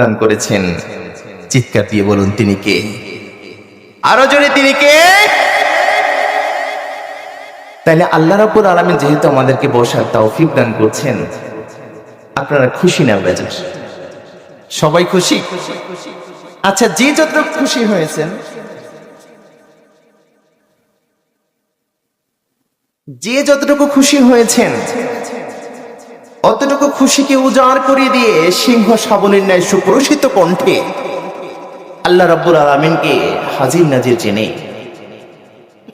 দান করেছেন। চিৎকার দিয়ে বলুন তিনি কে? আরও জোরে তিনি কে? তাইলে আল্লাহ রাব্বুল আলামিন যেহেতু আমাদেরকে বসার তৌফিক দান করছেন, আপনারা খুশি না বেজার? সবাই খুশি? আচ্ছা যে যতটুকু খুশি হয়েছেন। যে যতটুকু খুশি হয়েছেন অতটুকু খুশিকে উজাড় করে দিয়ে সিংহ সাবলীর ন্যায় সুপ্রসিত কণ্ঠে আল্লাহ রাব্বুল আলমিনকে হাজির নাজির জেনে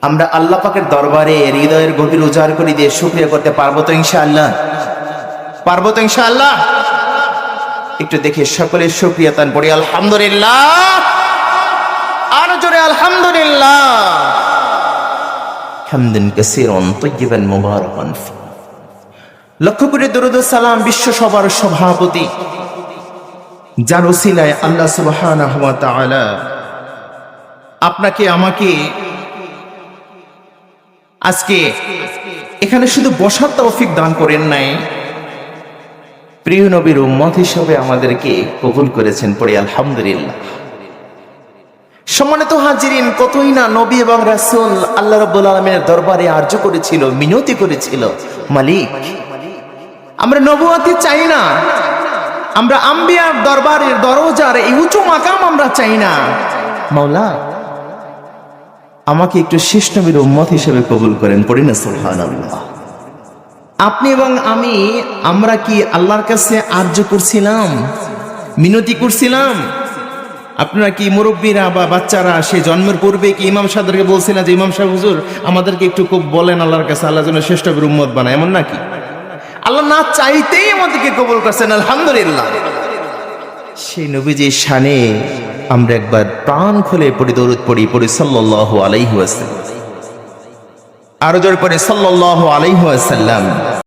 আমরা আল্লাহ পাকের দরবারে হৃদয়ের গভীর উজাড় করে দিয়ে শুক্রিয়া করতে পারব তো ইনশাআল্লাহ? পারব তো ইনশাআল্লাহ? একটু দেখে সকলের শুক্রিয়া তান পড়ি আলহামদুলিল্লাহ। আর জোরে আলহামদুলিল্লাহ। হামদান কাসীরান তাইয়িবান মুবারাকান ফি। লক্ষ্য করে দরুদ সালাম বিশ্ব সবার সভাপতি। যার ওসিলায় আল্লাহ তাআলা আপনাকে, আমাকে আজকে এখানে শুধু বসার তৌফিক দান করেন নাই, প্রিয় নবীর উম্মত হিসেবে আমাদেরকে কবুল করেছেন পড়ে, আলহামদুলিল্লাহ। সম্মানিত হাজিরিন, কতই না নবী এবং রাসূল আল্লাহ রাব্বুল আলামিনের দরবারে আর্য করেছিল, মিনতি করেছিল, মালিক। আমরা নবুয়াতি চাই না। আমরা আম্বিয়ার দরবারের দরজার এই উঁচু মাকাম আমরা চাই না। মাওলা, আমাকে একটু শেষ নবীর উম্মত হিসেবে কবুল করেন, পড়ি না আপনি এবং আমি, আমরা কি আল্লাহর কাছে আর্য করছিলাম? মিনতি করছিলাম? আপনারা কি মুরব্বীরা বা বাচ্চারা সে জন্মের পূর্বে কি ইমাম সাহেবকে বলছিলেন যে, ইমাম সাহেব, হুজুর, আমাদেরকে একটু খুব বলেন আল্লাহর কাছে, আল্লাহ যেন শ্রেষ্ঠ উম্মত বানায়, এমন নাকি? আল্লাহ না চাইতেই আমাদেরকে কবুল করছেন, আলহামদুলিল্লাহ। সেই নবীজির শানে আমরা একবার প্রাণ খুলে পড়ি দৌড় পড়ি পড়ি সাল্লাহ আলাইহি ওয়াসাল্লাম। আরও জোর করে সাল্লাহ আলাইহি ওয়াসাল্লাম।